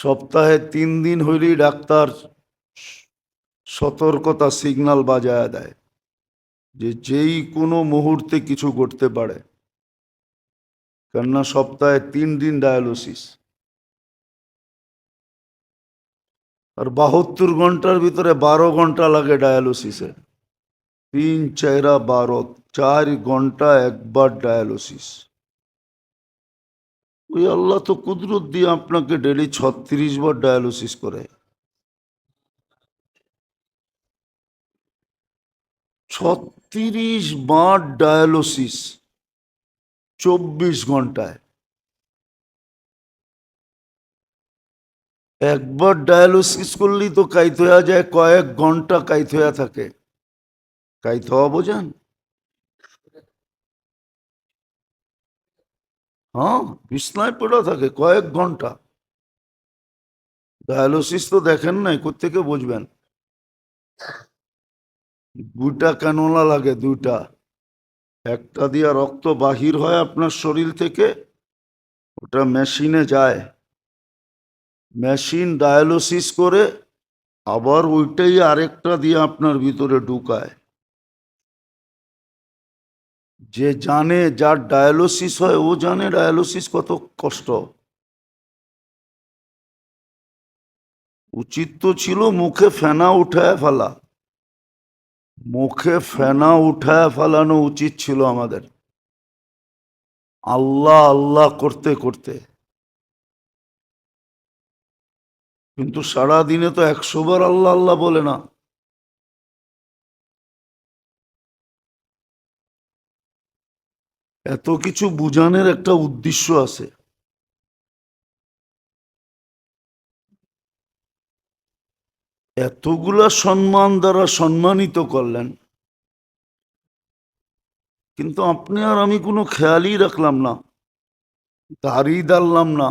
সপ্তাহে তিন দিন হইলেই ডাক্তার সতর্কতা সিগন্যাল বাজায় দেয় যে যেই কোনো মুহূর্তে কিছু ঘটতে পারে। কেননা সপ্তাহে তিন দিন ডায়ালিসিস আর বাহাত্তর ঘণ্টার ভিতরে বারো ঘণ্টা লাগে ডায়ালিসিসে তিন চাইরা বারো, চার ঘণ্টা একবার ডায়ালিসিস ওই আল্লাহ তো কুদরত দিয়ে আপনাকে ডেলি ছত্রিশ বার ডায়ালিসিস করে ছত্রিশ বার ডায়ালিসিস চব্বিশ ঘন্টায়। একবার ডায়ালিসিস করলেই তো কাইত যায়, কয়েক ঘণ্টা কাইত থাকে। কাইত বোঝান? হ্যাঁ বিছনায় পড়া থাকে কয়েক ঘণ্টা। ডায়ালিসিস তো দেখেন নাই কোথেকে বুঝবেন? দুইটা ক্যানোলা লাগে, দুইটা। একটা দিয়া রক্ত বাহির হয় আপনার শরীর থেকে, ওটা মেশিনে যায়। মেশিন ডায়ালিসিস করে আবার ওইটাই আরেকটা দিয়ে আপনার ভিতরে ঢুকায়। যে জানে, যার ডায়ালিসিস হয়, ও জানে ডায়ালিসিস কত কষ্ট। উচিত তো ছিল মুখে ফেনা উঠায় ফেলা। মুখে ফেনা উঠায় ফেলানো উচিত ছিল আমাদের। আল্লাহ আল্লাহ করতে করতে। কিন্তু সারা দিনে তো একশো বার আল্লাহ আল্লাহ বলে না। এত কিছু বুঝানোর একটা উদ্দেশ্য আছে। এতগুলা সম্মান দ্বারা সম্মানিত করলেন। কিন্তু আপনি আর আমি কোনো খেয়ালই রাখলাম না, দাড়ি দাঁড়লাম না।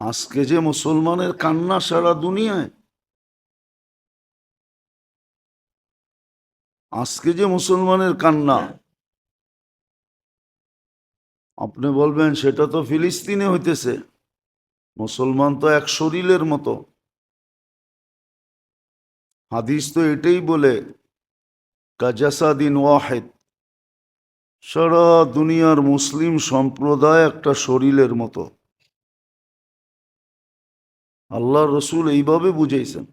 আজকে যে মুসলমানের কান্না সারা দুনিয়ায়। আজকে যে মুসলমানের কান্না। আপনি বলবেন, সেটা তো ফিলিস্তিনে হইতেছে। মুসলমান তো এক শরীরের মতো। হাদিস তো এটাই বলে, কাজাসাদিন ওয়াহেদ, সারা দুনিয়ার মুসলিম সম্প্রদায় একটা শরীরের মতো। আল্লাহ রসুল এইভাবে বুঝাইছেন।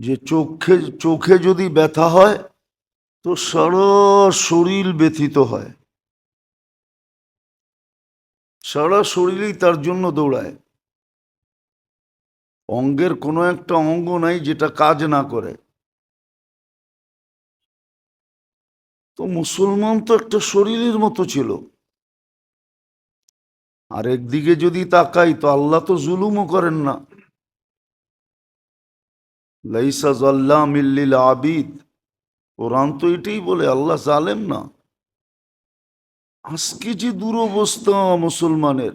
যে চোখে চোখে যদি ব্যথা হয়, তো সারা শরীর ব্যথিত হয়। সারা শরীরেই তার জন্য দৌড়ায়। অঙ্গের কোনো একটা অঙ্গ নাই যেটা কাজ না করে। তো মুসলমান তো একটা শরীরের মতো ছিল। আর একদিকে যদি তাকাই, তো আল্লাহ তো জুলুমও করেন না। লাইসা জাল্লাম ইল্লিল আবিদ। কোরআন তো এটাই বলে, আল্লাহ জালেম না। আজকে যে দুরবস্থা মুসলমানের,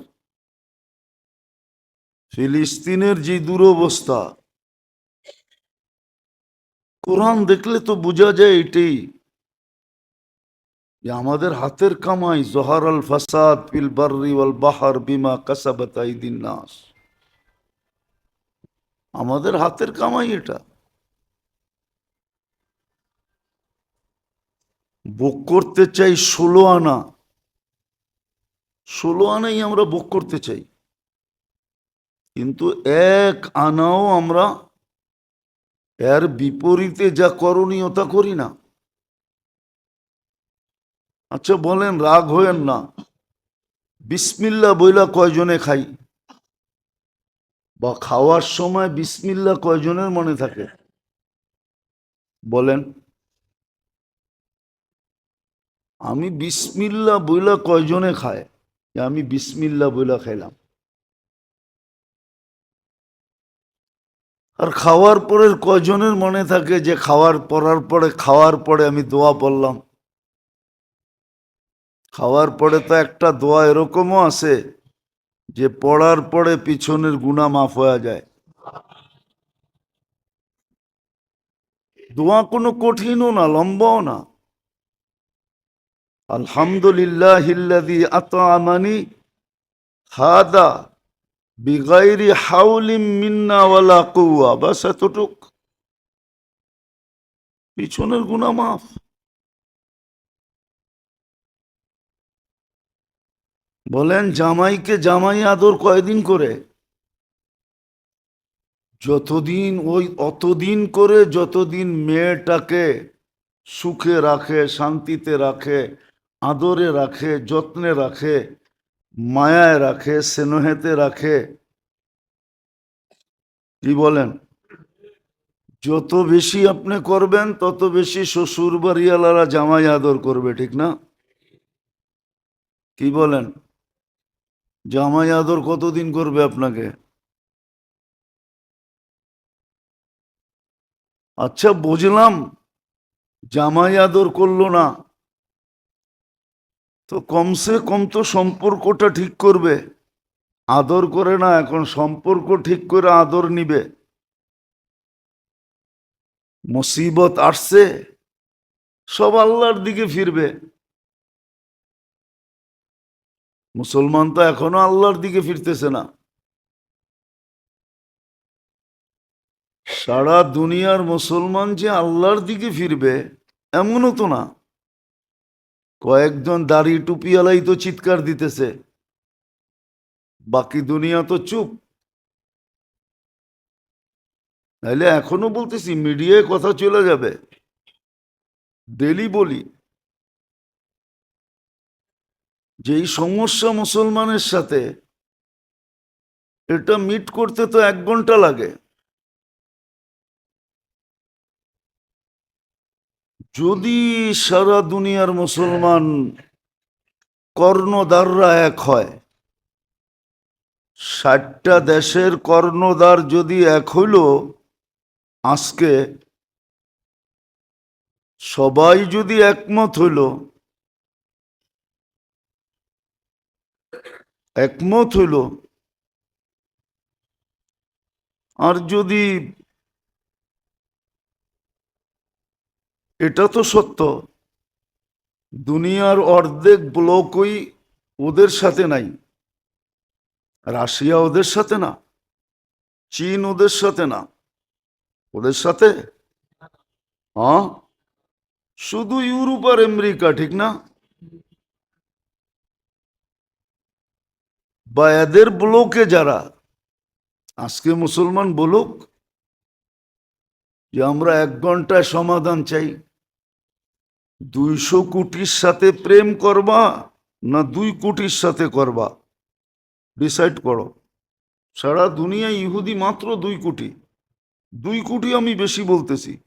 ফিলিস্তিনের যে দুরবস্থা, কোরআন দেখলে তো বোঝা যায় এটাই। আমাদের হাতের কামাই, জহার আল ফাসাদ ফিল বাহার বিমা কাসাবাত নাস। আমাদের হাতের কামাই এটা। বুক করতে চাই ষোলো আনা। ষোলো আনাই আমরা বুক করতে চাই। কিন্তু এক আনাও আমরা এর বিপরীতে যা করণীয় তা করি না। আচ্ছা বলেন, রাগ হয়েন না। বিসমিল্লা বইলা কয়জনে খাই? বা খাওয়ার সময় বিসমিল্লা কয়জনের মনে থাকে? বলেন। আমি বিসমিল্লা বইলা কয়জনে খায়? আমি বিসমিল্লা বইলা খাইলাম। আর খাওয়ার পরে কয়জনের মনে থাকে যে খাওয়ার পরার পরে, খাওয়ার পরে আমি দোয়া পড়লাম? খাওয়ার পরে তো একটা দোয়া এরকমও আছে। যে পড়ার পরে পিছনের গুণা মাফ হয়ে যায়। দোয়া কোনো কঠিনও না, লম্বাও না। আলহামদুলিল্লাহ আতামানি হাদা বিগাইরি হাউলিম মিন্না ওয়ালা কৌয়া বাস এতটুক। পিছনের গুণা মাফ। বলেন, জামাইকে জামাই আদর কয়দিন করে? যতদিন ওই অতদিন করে যতদিন মেয়েটাকে সুখে রাখে, শান্তিতে রাখে, আদরে রাখে, যত্নে রাখে, মায়ায় রাখে, স্নেহেতে রাখে, কি বলেন? যত বেশি আপনি করবেন, তত বেশি শ্বশুর বাড়িওয়ালারা জামাই আদর করবে, ঠিক না? কি বলেন? জামাই আদর কতদিন করবে আপনাকে? আচ্ছা বুঝলাম। জামাই আদর করল না। তো কমসে কম তো সম্পর্কটা ঠিক করবে। আদর করে না, এখন সম্পর্ক ঠিক করে আদর নিবে। মুসিবত আসছে, সব আল্লাহর দিকে ফিরবে। মুসলমান তো এখনও আল্লাহর দিকে ফিরতেছে না। সারা দুনিয়ার মুসলমান যে আল্লাহর দিকে ফিরবে, এমনও তো না। কয়েকজন দাড়ি টুপিওয়ালাই তো চিৎকার দিতেছে। বাকি দুনিয়া তো চুপ। নাইলে এখনও বলতেছি, মিডিয়ায় কথা চলে যাবে। ডেলি বলি। যেই সমস্যা মুসলমানের সাথে, এটা মিট করতে তো এক ঘণ্টা লাগে। যদি সারা দুনিয়ার মুসলমান কর্ণদাররা এক হয়, ষাটটা দেশের কর্ণদার যদি এক হইল, আজকে সবাই যদি একমত হইল একমত হইল। আর যদি এটা তো সত্য, দুনিয়ার অর্ধেক ব্লকই ওদের সাথে নাই, রাশিয়া ওদের সাথে না, চীন ওদের সাথে না। ওদের সাথে? হ্যাঁ শুধু ইউরোপ আর আমেরিকা, ঠিক না? বা এদের ব্লকে যারা, আজকে মুসলমান বলুক, যে আমরা এক ঘন্টায় সমাধান চাই। দুইশো কোটির সাথে প্রেম করবা না দুই কোটির সাথে করবা? ডিসাইড করো। সারা দুনিয়ায় ইহুদি মাত্র দুই কোটি। দুই কোটি আমি বেশি বলতেছি।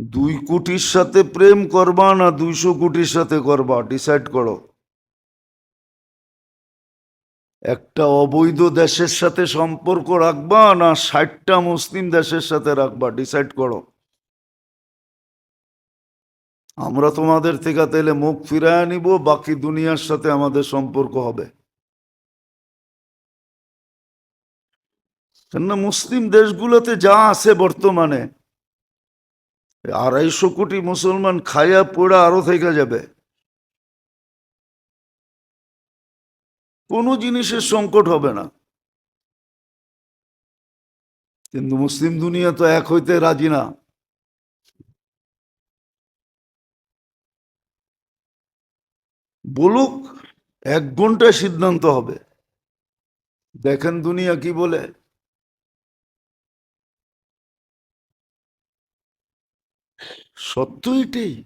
দুই কোটির সাথে প্রেম করবা না দুইশো কোটির সাথে করবা? ডিসাইড করো। একটা অবৈধ দেশের সাথে সম্পর্ক রাখবা না ষাটটা মুসলিম দেশের সাথে রাখবা ডিসাইড করো। আমরা তোমাদের থেকে তাহলে মুখ ফিরায় নিব, বাকি দুনিয়ার সাথে আমাদের সম্পর্ক হবে। কেননা মুসলিম দেশগুলোতে যা আছে বর্তমানে, আড়াইশো কোটি মুসলমান খায়া পোড়া আরও থেকে যাবে। কোনো জিনিসের সংকট হবে না। কিন্তু মুসলিম দুনিয়া তো এক হইতে রাজি না। বলুক, এক ঘন্টায় সিদ্ধান্ত হবে। দেখেন দুনিয়া কি বলে। সত্য এটাই।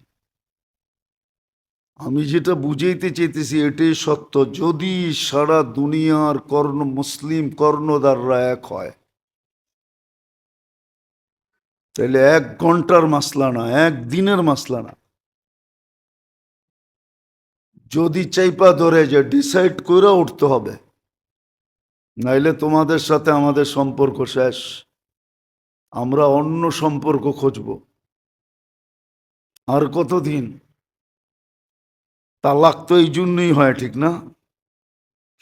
আমি যেটা বুঝাইতে চাইতেছি, এটাই সত্য। যদি সারা দুনিয়ার কর্ণ মুসলিম কর্ণদাররা এক হয়, তাহলে এক ঘণ্টার মাসলা না, এক দিনের মাসলা না। যদি চাইপা ধরে যে ডিসাইড করে উঠতে হবে, নাইলে তোমাদের সাথে আমাদের সম্পর্ক শেষ। আমরা অন্য সম্পর্ক খুঁজব। আর কতদিন? তালাক তো এই জন্যই হয়, ঠিক না?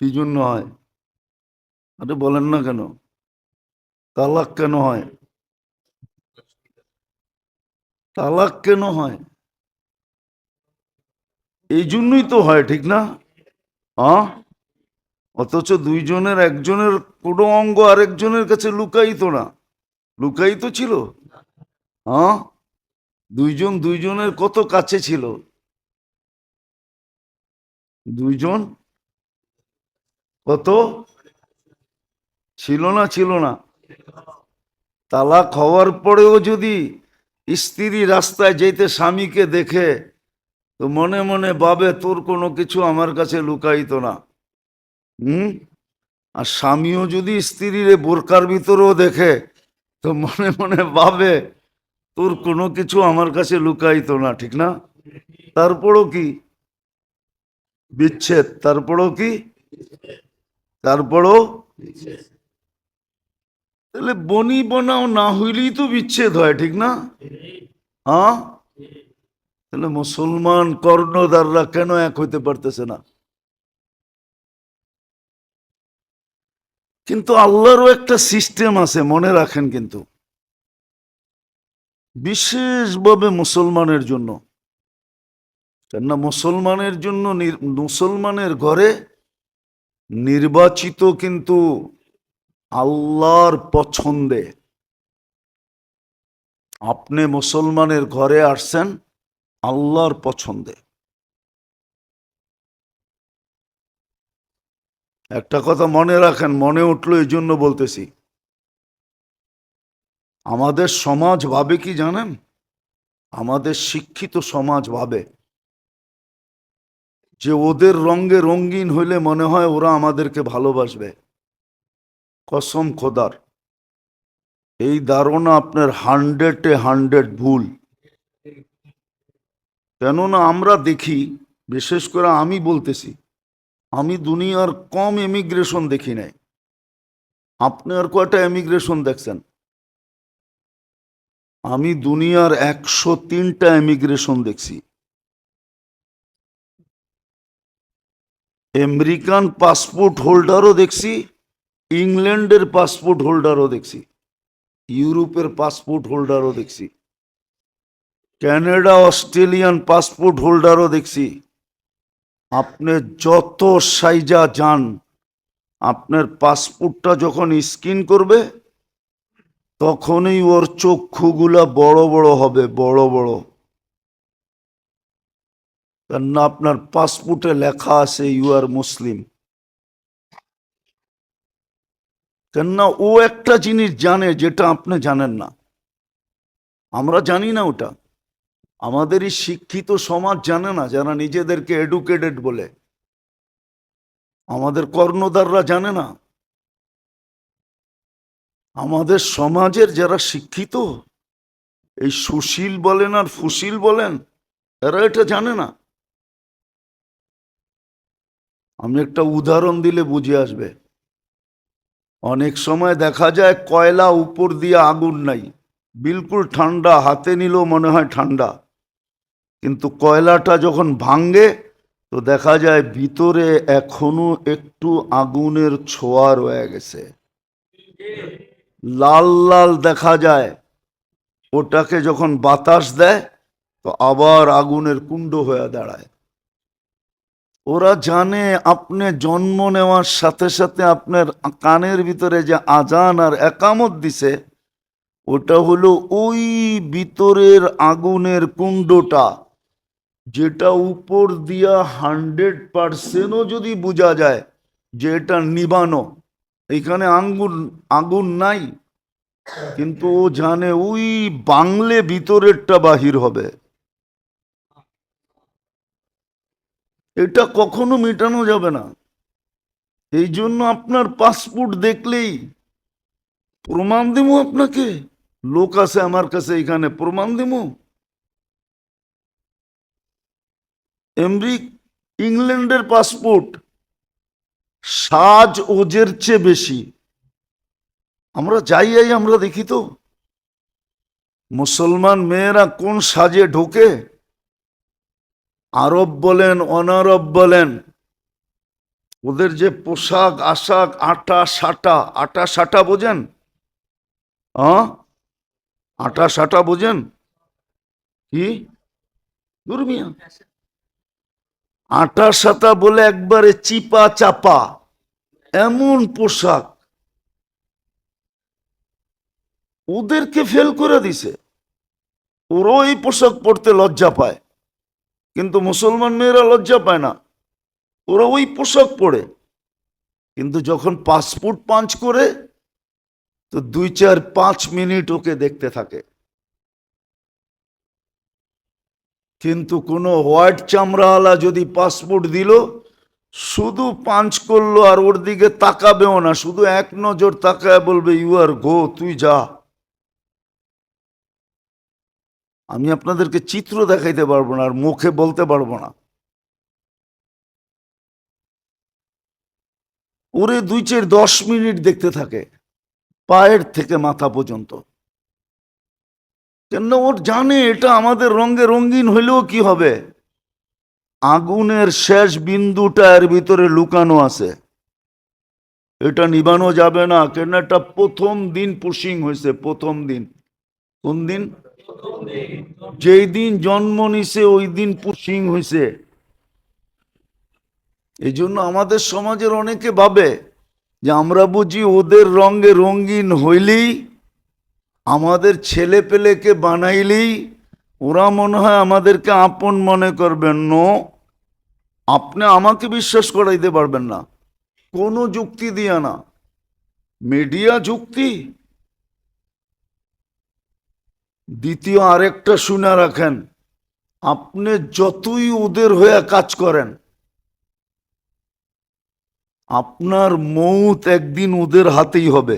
কি জন্য হয়? আরে বলেন না কেন? তালাক কেন হয়? তালাক কেন হয়? এই জন্যই তো হয়, ঠিক না? অথচ দুইজনের, একজনের কোনো অঙ্গ আরেকজনের কাছে লুকাইতো না। লুকাইতো ছিল? হ্যাঁ দুইজন দুইজনের কত কাছে ছিল? দুইজন? কত? ছিল না ছিল না। তালাক হওয়ার পরেও যদি স্ত্রী রাস্তায় যেতে স্বামীকে দেখে, তো মনে মনে ভাবে, তোর কোনো কিছু আমার কাছে লুকাইত না। হুম? আর স্বামীও যদি স্ত্রীর বোরকার ভিতরেও দেখে, তো মনে মনে ভাবে, তোর কোনো কিছু আমার কাছে লুকাইত না। ঠিক না? তারপরও কি? বিচ্ছেদ। তারপরও কি? তারপরও? তাহলে বনি বনাও না হইলেই তো বিচ্ছেদ হয়, ঠিক না? হ্যাঁ? তাহলে মুসলমান কর্ণদাররা কেন এক হইতে পারতেছে না? কিন্তু আল্লাহরও একটা সিস্টেম আছে, মনে রাখেন কিন্তু। বিশেষভাবে মুসলমানের জন্য। কেননা মুসলমানের জন্য নির- মুসলমানের ঘরে নির্বাচিত কিন্তু আল্লাহর পছন্দে। আপনি মুসলমানের ঘরে আসছেন আল্লাহর পছন্দে। একটা কথা মনে রাখেন, মনে উঠল এই জন্য বলতেছি। আমাদের সমাজ ভাবে কি জানেন? আমাদের শিক্ষিত সমাজ ভাবে। যে ওদের রঙ্গে রঙ্গিন হইলে মনে হয় ওরা আমাদেরকে ভালোবাসবে। কসম খোদার। এই ধারণা আপনার হান্ড্রেডে হান্ড্রেড ভুল। কেননা আমরা দেখি, বিশেষ করে আমি বলতেছি, আমি দুনিয়ার কম এমিগ্রেশন দেখি নাই। আপনি আর কয়টা এমিগ্রেশন দেখছেন? আমি দুনিয়ার একশো তিনটা এমিগ্রেশন দেখছি। আমেরিকান পাসপোর্ট হোল্ডারও দেখছি, ইংল্যান্ডের পাসপোর্ট হোল্ডারও দেখছি, ইউরোপের পাসপোর্ট হোল্ডারও দেখছি ক্যানাডা অস্ট্রেলিয়ান পাসপোর্ট হোল্ডারও দেখছি। আপনি যত সাইজা যান, আপনার পাসপোর্টটা যখন স্ক্যান করবে, তখনই ওর চক্ষুগুলা বড় বড় হবে, বড় বড়। কেননা আপনার পাসপোর্টে লেখা আছে ইউ আর মুসলিম কেননা ও একটা জিনিস জানে যেটা আপনি জানেন না। আমরা জানি না ওটা। আমাদেরই শিক্ষিত সমাজ জানে না, যারা নিজেদেরকে এডুকেটেড বলে। আমাদের কর্ণধাররা জানে না। আমাদের সমাজের যারা শিক্ষিত, এই সুশীল বলেন আর ফুশীল বলেন, এরা এটা জানে না। আমি একটা উদাহরণ দিলে বুঝে আসবে। অনেক সময় দেখা যায় কয়লা উপর দিয়ে আগুন নাই। বিলকুল ঠান্ডা, হাতে নিলেও মনে হয় ঠান্ডা। কিন্তু কয়লাটা যখন ভাঙ্গে তো দেখা যায় ভিতরে এখনও একটু আগুনের ছোঁয়া রয়ে গেছে। লাল লাল দেখা যায়। ওটাকে যখন বাতাস দেয়, তো আবার আগুনের কুণ্ড হয়ে দাঁড়ায়। ওরা জানে আপনি জন্ম নেওয়ার সাথে সাথে আপনার কানের ভিতরে যে আজান আর একামত দিছে, ওটা হলো ওই ভিতরের আগুনের কুণ্ডটা, যেটা উপর দিয়া হান্ড্রেড পার্সেন্টও যদি বোঝা যায় যে এটা নিবানো। এখানে আঙ্গুন আগুন নাই, কিন্তু ও জানে ওই বাংলে ভিতরেরটা বাহির হবে। এটা কখনো মেটানো যাবে না। এই জন্য আপনার পাসপোর্ট দেখলেই প্রমাণ দেবো আপনাকে। লোক আছে আমার কাছে এখানে, প্রমাণ দেবো এমরিক ইংল্যান্ডের পাসপোর্ট সাজ ওজের চেয়ে বেশি। আমরা যাই যাই আমরা দেখি তো। মুসলমান মেয়েরা কোন সাজে ঢোকে? আরব বলেন, অনারব বলেন, ওদের যে পোশাক, আশাক, আটা, সাটা আটা, সাটা বোঝেন? আটা, সাটা বোঝেন? কি? দুর্মিয়া। আটা সাতা বলে একবারে চিপা, চাপা, এমন পোশাক। ওদেরকে ফেল করে দিছে। ওরাও এই পোশাক পরতে লজ্জা পায়। কিন্তু মুসলমান মেয়েরা লজ্জা পায় না। ওরা ওই পোশাক পরে। কিন্তু যখন পাসপোর্ট পাঞ্চ করে, তো দুই চার পাঁচ মিনিট ওকে দেখতে থাকে। কিন্তু কোনো হোয়াইট চামড়াওয়ালা যদি পাসপোর্ট দিল, শুধু পাঞ্চ করল আর ওর দিকে তাকাবেও না, শুধু এক নজর তাকায় বলবে ইউ আর গো তুই যা। আমি আপনাদেরকে চিত্র দেখাইতে পারব না আর মুখে বলতে পারব না। ওরে দুই চার দশ মিনিট দেখতে থাকে, পায়ের থেকে মাথা পর্যন্ত। কেন ওর জানে এটা আমাদের রঙে রঙিন হইলেও কি হবে? আগুনের শেষ বিন্দুটা এর ভিতরে লুকানো আছে। এটা নিবানো যাবে না, কেন এটা প্রথম দিন পুশিং হয়েছে, প্রথম দিন। কোন দিন? যেই দিন জন্ম নিছে, ওই দিন পুশিং হয়েছে এই জন্য আমাদের সমাজের অনেকে ভাবে যে আমরা বুঝি ওদের রঙে রঙিন হইলেই, আমাদের ছেলে পেলেকে বানাইলেই ওরা মনে হয় আমাদেরকে আপন মনে করবেন নো, আপনি আমাকে বিশ্বাস করাইতে পারবেন না। কোনো যুক্তি দিয়া না। মিডিয়া যুক্তি দ্বিতীয় আরেকটা শুনে রাখেন, আপনি যতই ওদের হয়ে কাজ করেন, আপনার মৌত একদিন ওদের হাতেই হবে।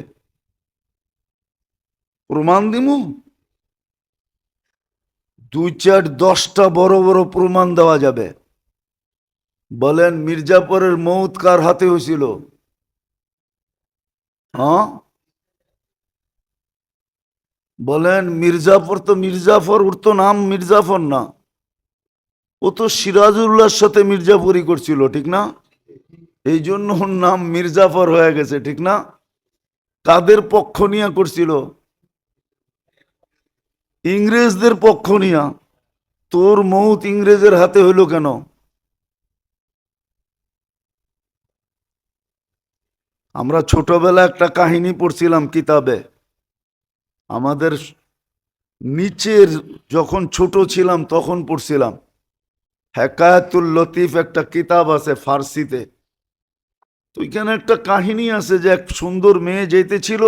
প্রমাণ দিমু? দুই চার দশটা বড় বড় প্রমাণ দেওয়া যাবে। বলেন, মির্জাপুরের মৌত কার হাতে হয়েছিল? হ্যাঁ? বলেন, মির্জাফর তো মির্জাফর, ওর তো নাম মির্জাফর না। ও তো সিরাজুল্লাহর সাথে মির্জাফরই করছিল, ঠিক না? এই জন্য ওর নাম মির্জাফর হয়ে গেছে, ঠিক না? কাদের পক্ষ নিয়ে করছিল? ইংরেজদের পক্ষ নিয়া। তোর মৌত ইংরেজের হাতে হইল কেন? আমরা ছোটবেলা একটা কাহিনী পড়ছিলাম কিতাবে। আমাদের নিচের যখন ছোট ছিলাম, তখন পড়ছিলাম। হেকায়াতুল লতিফ একটা কিতাব আছে ফার্সিতে। তো এখানে একটা কাহিনী আছে যে এক সুন্দর মেয়ে যেতেছিল।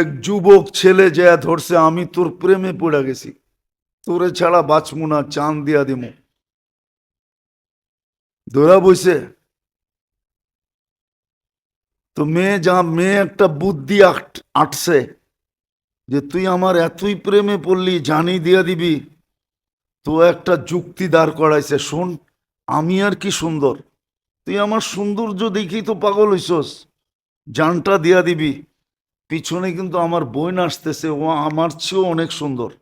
এক যুবক ছেলে যা ধরছে, আমি তোর প্রেমে পড়ে গেছি। তোরে ছাড়া বাঁচমু না চান দিয়া দিমু। ধরা বইছে তো মেয়ে যা মেয়ে একটা বুদ্ধি আট- আটছে যে তুই আমার এতই প্রেমে পড়লি জানি দিয়া দিবি, তো একটা যুক্তি দাঁড় করাইছে, শোন, আমি আর কি সুন্দর? তুই আমার সৌন্দর্য দেখি তো পাগল হইছস। জানটা দিয়া দিবি। পিছনে কিন্তু আমার বোন আসতেছে, ও আমার চেয়েও অনেক সুন্দর।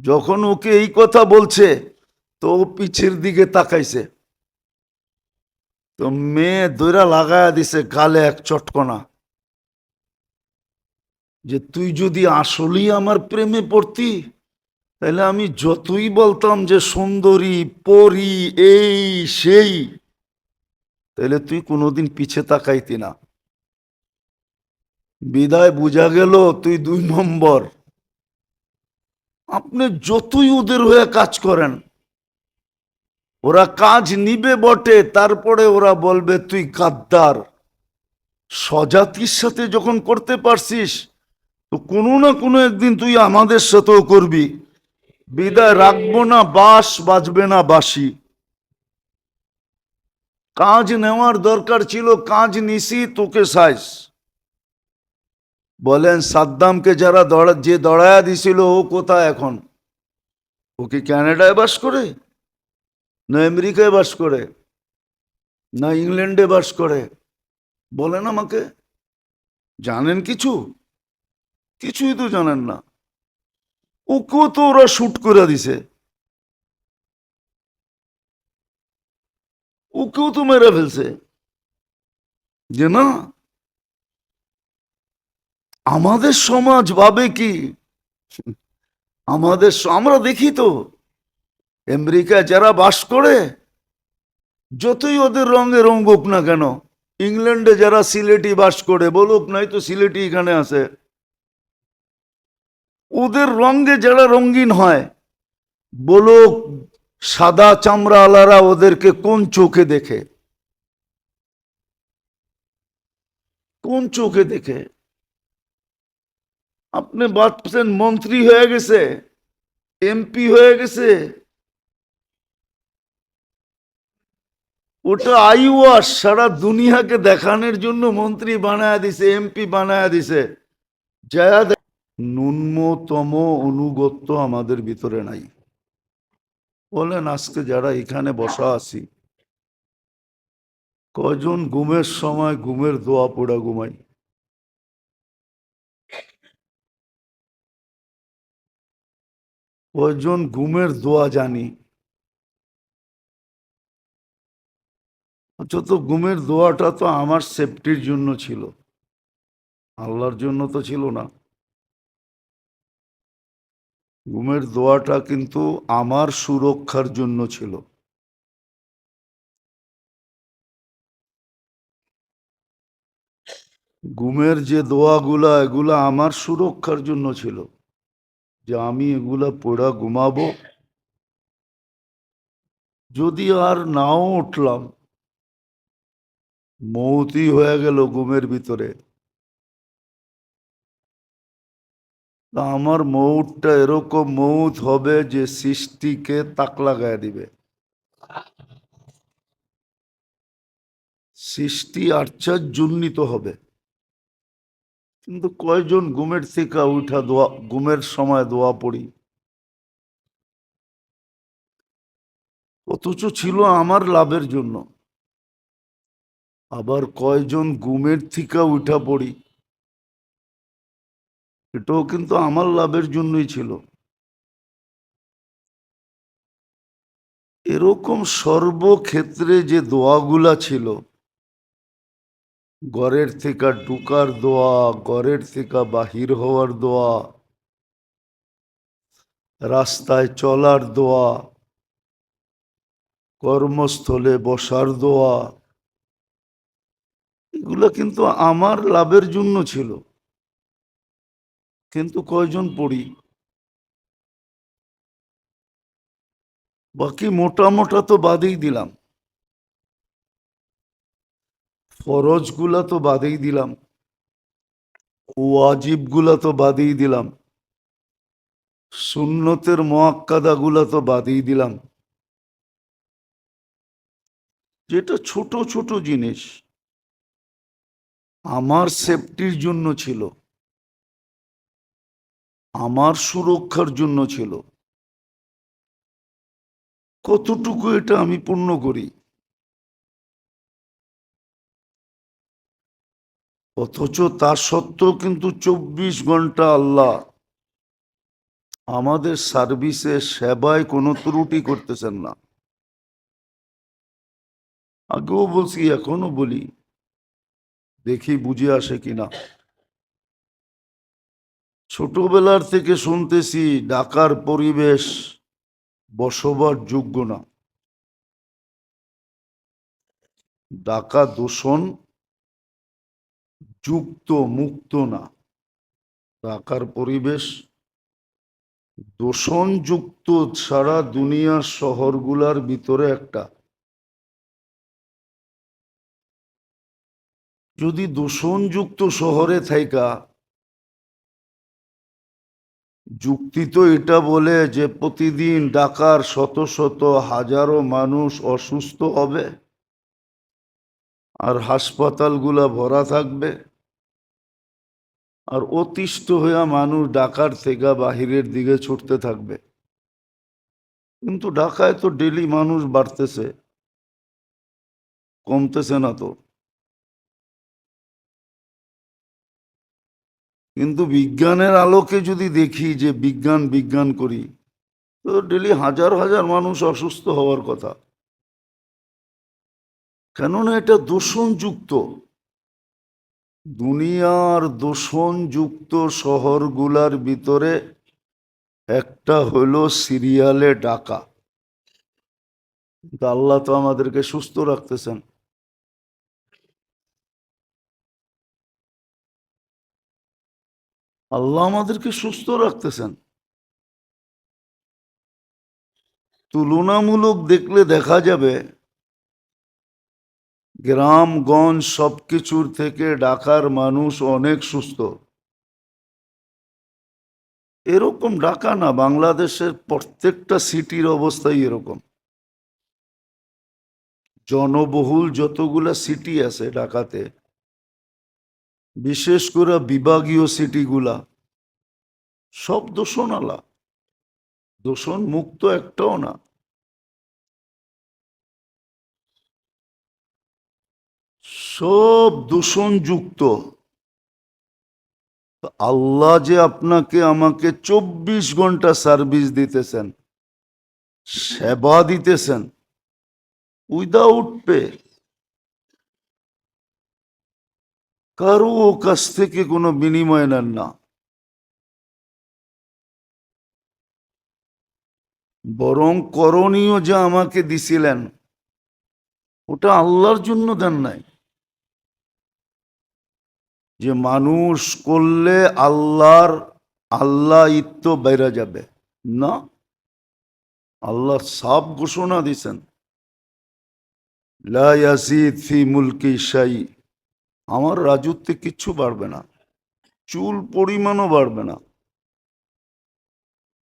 যখন ওকে এই কথা বলছে, তো ও পিছের দিকে তাকাইছে। তো মেয়ে দৈরা লাগায়া দিছে গালে এক চটকনা। যে তুই যদি আসলেই আমার প্রেমে পড়তি তাহলে আমি যতই বলতাম যে সুন্দরী, পরি, এই, সেই তাহলে তুই কোনোদিন পিছে তাকাইতি না। বিদায় বোঝা গেল তুই দুই নম্বর। আপনি যতই ওদের হয়ে কাজ করেন ওরা কাজ নিবে বটে, তারপরে ওরা বলবে, তুই গাদ্দার স্বজাতির সাথে যখন করতে পারছিস, তো কোনো না কোনো একদিন তুই আমাদের সাথেও করবি। বিদায় রাখব না বাস বাজবে না বাসি কাজ নেওয়ার দরকার ছিল, কাজ নিছি, তোকে সাইস বলেন, সাদ্দামকে যারা যে দড়ায়া দিছিল, ও কোথায় এখন? ও কি ক্যানাডায় বাস করে? না আমেরিকায় বাস করে, না ইংল্যান্ডে বাস করে। বলেন আমাকে। জানেন কিছু? কিছুই তো জানেন না। ওকেও তো ওরা শুট করে দিছে। ওকেও তো মেরে ফেলছে। যে না, আমাদের সমাজ ভাবে কি? আমাদের আমরা দেখি তো। আমেরিকায় যারা বাস করে, যতই ওদের রঙে রঙ্গুক না কেন, ইংল্যান্ডে যারা সিলেটি বাস করে, বলুক নাই তো সিলেটি এখানে আছে, ওদের রঙে যারা রঙিন হয়, বলুক সাদা চামড়া চামড়াওয়ালারা ওদেরকে কোন চোখে দেখে? কোন চোখে দেখে? আপনি ভাবছেন মন্ত্রী হয়ে গেছে, এমপি হয়ে গেছে ওটা আইওয়াস, সারা দুনিয়াকে দেখানোর জন্য মন্ত্রী বানায় দিছে, এমপি বানায় দিছে। যা ন্যূনতম অনুগত্য আমাদের ভিতরে নাই। বলেন, আজকে যারা এখানে বসা আছি কজন ঘুমের সময় ঘুমের দোয়া পোড়া ঘুমাই? কজন ঘুমের দোয়া জানি? অথচ ঘুমের দোয়াটা তো আমার সেফটির জন্য ছিল। আল্লাহর জন্য তো ছিল না। ঘুমের দোয়াটা কিন্তু আমার সুরক্ষার জন্য ছিল। ঘুমের যে দোয়াগুলা, এগুলা আমার সুরক্ষার জন্য ছিল। যে আমি এগুলা পড়া ঘুমাবো। যদি আর নাও উঠলাম মৌতি হয়ে গেল ঘুমের ভিতরে। আমার মৌতটা এরকম মৌত হবে যে সৃষ্টিকে তাক লাগায় দিবে। সৃষ্টি আশ্চর্যজনিত হবে। কিন্তু কয়জন ঘুমের থেকে উঠা দোয়া, ঘুমের সময় দোয়া পড়ি? অথচ ছিল আমার লাভের জন্য। আবার কয়জন গুমের থেকে উঠা পড়ি। এটাও কিন্তু আমার লাভের জন্যই ছিল। এরকম সর্বক্ষেত্রে যে দোয়াগুলা ছিল, ঘরের থেকে ঢুকার দোয়া, ঘরের থেকে বাহির হওয়ার দোয়া, রাস্তায় চলার দোয়া, কর্মস্থলে বসার দোয়া এগুলো কিন্তু আমার লাভের জন্য ছিল। কিন্তু কয়জন পড়ি? বাকি মোটা মোটা তো বাদেই দিলাম। ফরজগুলা তো বাদেই দিলাম। ওয়াজিবগুলা তো বাদেই দিলাম। সুন্নতের মোয়াক্কাদাগুলা তো বাদেই দিলাম। যেটা ছোট ছোট জিনিস। আমার সেফটির জন্য ছিল। আমার সুরক্ষার জন্য ছিল। কতটুকু এটা আমি পূর্ণ করি? অথচ তার সত্ত্বেও কিন্তু চব্বিশ ঘণ্টা আল্লাহ আমাদের সার্ভিসে সেবায় কোনো ত্রুটি করতেছেন না। আগেও বলছি এখনও বলি দেখি বুঝে আসে কিনা। ছোটবেলার থেকে শুনতেছি, ঢাকার পরিবেশ বসবার যোগ্য না। ঢাকা দূষণ যুক্ত, মুক্ত না। ঢাকার পরিবেশ দূষণযুক্ত সারা দুনিয়ার শহরগুলার ভিতরে একটা। যদি দূষণযুক্ত শহরে থাইকা, যুক্তি তো এটা বলে যে প্রতিদিন ঢাকার শত শত হাজারো মানুষ অসুস্থ হবে আর হাসপাতালগুলা ভরা থাকবে। আর অতিষ্ঠ হইয়া মানুষ ঢাকার থেকে বাহিরের দিকে ছুটতে থাকবে। কিন্তু ঢাকায় তো ডেলি মানুষ বাড়তেছে, কমতেছে না তো। কিন্তু বিজ্ঞানের আলোকে যদি দেখি যে বিজ্ঞান বিজ্ঞান করি, তো ডেলি হাজার হাজার মানুষ অসুস্থ হওয়ার কথা। কেননা এটা দূষণযুক্ত। দুনিয়ার দূষণযুক্ত শহরগুলার ভিতরে একটা হলো সিরিয়ালে ডাকা। আল্লাহ তো আমাদেরকে সুস্থ রাখতেছেন। আল্লাহ আমাদেরকে সুস্থ রাখতেছেন। তুলনামূলক দেখলে দেখা যাবে, গ্রামগঞ্জ সবকিছুর থেকে ডাকার মানুষ অনেক সুস্থ। এরকম ডাকা না, বাংলাদেশের প্রত্যেকটা সিটির অবস্থাই এরকম। জনবহুল যতগুলা সিটি আছে ঢাকাতে বিশেষ করে বিভাগীয় সিটিগুলা, সব দূষণালা। দূষণ মুক্ত একটাও না। সব দূষণযুক্ত। তো আল্লাহ যে আপনাকে আমাকে চব্বিশ ঘণ্টা সার্ভিস দিতেছেন, সেবা দিতেছেন, উইদাউট পে। কারও কাছ থেকে কোনো বিনিময় নেন না। বরং করণীয় যা আমাকে দিছিলেন, ওটা আল্লাহর জন্য দেন নাই। যে মানুষ করলে আল্লাহর আল্লাহ ইত্য বাইরা যাবে। না, আল্লাহ সাফ ঘোষণা দিছেন। লা ইয়াজিদ ফি মুলকি শাই আমার রাজত্বে কিচ্ছু বাড়বে না। চুল পরিমাণও বাড়বে না।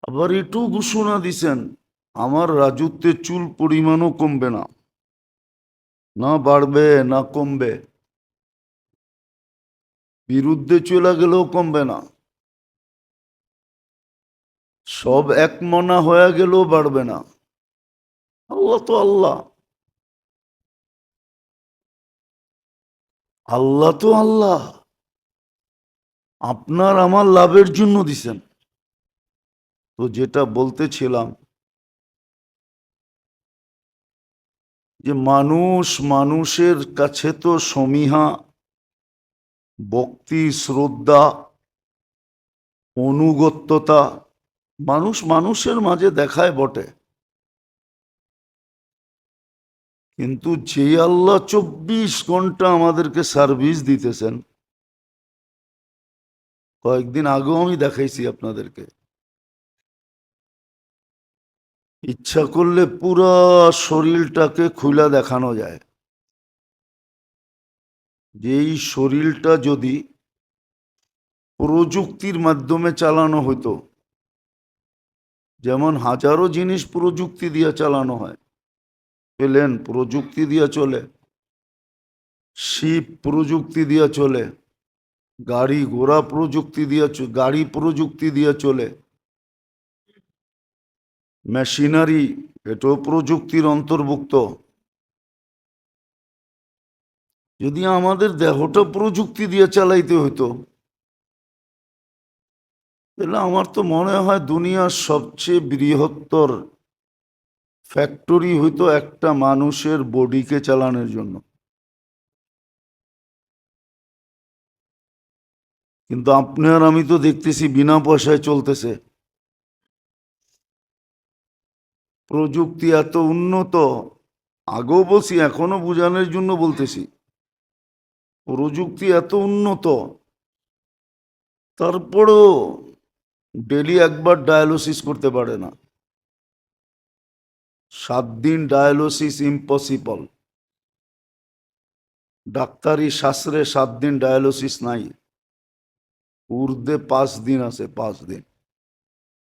আবার এটু ঘোষণা দিছেন, আমার রাজত্বে চুল পরিমাণও কমবে না। না বাড়বে, না কমবে। বিরুদ্ধে চলে গেলেও কমবে না। সব এক মনা হয়ে গেলেও বাড়বে না। আল্লাহ তো আল্লাহ। আল্লাহ তো আল্লাহ। আপনার আমার লাভের জন্য দিছেন। তো যেটা বলতেছিলাম, যে মানুষ মানুষের কাছে তো সমীহা, ভক্তি, শ্রদ্ধা, অনুগত্যতা মানুষ মানুষের মাঝে দেখায় বটে। কিন্তু যে আল্লাহ চব্বিশ ঘণ্টা আমাদেরকে সার্ভিস দিতেছেন, কয়েকদিন আগেও আমি দেখাইছি আপনাদেরকে। ইচ্ছা করলে পুরা শরীরটাকে খুলা দেখানো যায়। যে এই শরীরটা যদি প্রযুক্তির মাধ্যমে চালানো হতো যেমন হাজারো জিনিস প্রযুক্তি দিয়ে চালানো হয় প্লেন, প্রযুক্তি দিয়ে চলে। শিপ প্রযুক্তি দিয়ে চলে। গাড়ি ঘোড়া প্রযুক্তি দিয়ে গাড়ি প্রযুক্তি দিয়ে চলে। মেশিনারি, এটাও প্রযুক্তির অন্তর্ভুক্ত। যদি আমাদের দেহটা প্রযুক্তি দিয়ে চালাইতে হইতো, তাহলে আমার তো মনে হয় দুনিয়ার সবচেয়ে বৃহত্তর ফ্যাক্টরি হইতো একটা মানুষের বডিকে চালানোর জন্য। কিন্তু আপনি আর আমি তো দেখতেছি বিনা পয়সায় চলতেছে। প্রযুক্তি এত উন্নত, আগেও বলছি, এখনও বোঝানোর জন্য বলতেছি। প্রযুক্তি এত উন্নত, তারপরেও ডেলি একবার ডায়ালিসিস করতে পারে না। সাত দিন ডায়ালিসিস ইম্পসিবল ডাক্তারি শাস্ত্রে সাত দিন ডায়ালিসিস নাই। উর্ধে পাঁচ দিন আছে পাঁচ দিন